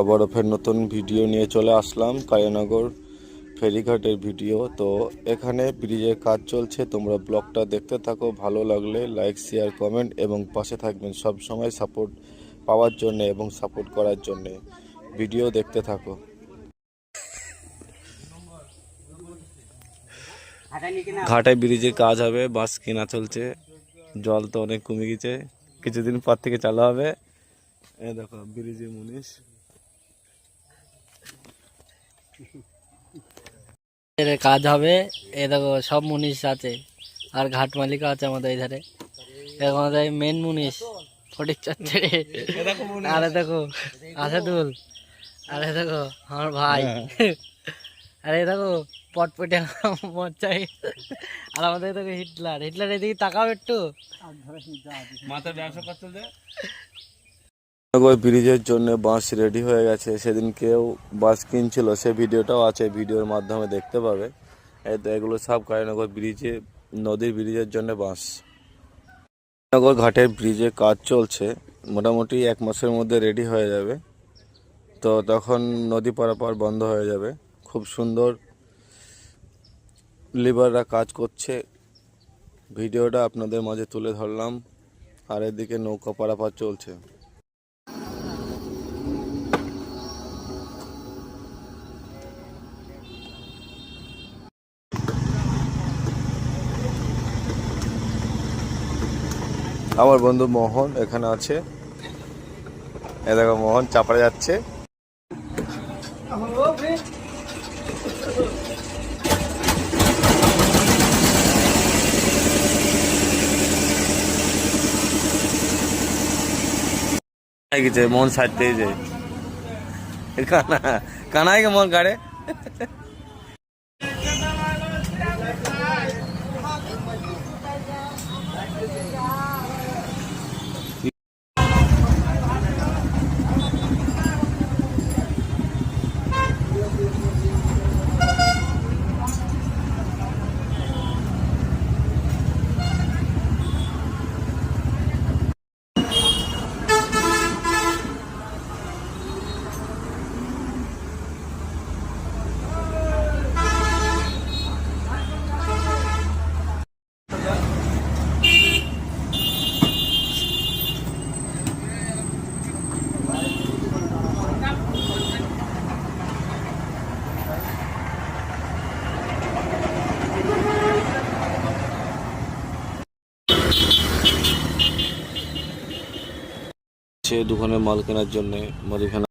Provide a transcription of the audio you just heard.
আবারও ফের নতুন ভিডিও নিয়ে চলে আসলাম কালিয়ানগর ফেরিঘাটের ভিডিও। তো এখানে ব্রিজের কাজ চলছে, তোমরা ব্লগটা দেখতে থাকো, ভালো লাগলে লাইক, শেয়ার, কমেন্ট এবং পাশে থাকবেন সব সময় সাপোর্ট পাওয়ার জন্য এবং সাপোর্ট করার জন্য। ভিডিও দেখতে থাকো। ঘাটে ব্রিজের কাজ হবে, বাস কেনা চলছে, জল তো অনেক কমে গেছে, কিছুদিন পর থেকে চালু হবে। দেখো, ব্রিজে মুনিশ। কাজ হবে এ দেখো, সব মুনিশ আছে, আর ঘাট মালিক আছে আমাদের এধারে আমাদের মেন মুনিশ, ফটিক চচ্ছে আরে দেখো, আসাদুল, আরে দেখো, আমার ভাই। আরে দেখো, পটপটে মজ্জাই আর আমাদের দেখো হিটলার হিটলার এদিকে তাকাও একটু। নগর ব্রিজের জন্য বাঁশ রেডি হয়ে গেছে। সেদিন কেউ বাঁশ কিনছিল, সে ভিডিওটাও আছে, ভিডিওর মাধ্যমে দেখতে পাবে। এগুলো সব কালীনগর ব্রিজে, নদীর ব্রিজের জন্য বাঁশ। নগর ঘাটের ব্রিজে কাজ চলছে, মোটামুটি এক মাসের মধ্যে রেডি হয়ে যাবে। তো তখন নদী পারাপার বন্ধ হয়ে যাবে। খুব সুন্দর লিভাররা কাজ করছে। ভিডিওটা আপনাদের মাঝে তুলে ধরলাম। আর এদিকে নৌকা পারাপার চলছে। আমার বন্ধু মোহন এখানে আছে। দেখো মোহন, চাপড়ে যাচ্ছে। মোহন সাইড পেয়ে যায় কানা কানাই মোহন গাড়ে সে দোকানে মাল কেনার জন্য মালিখানা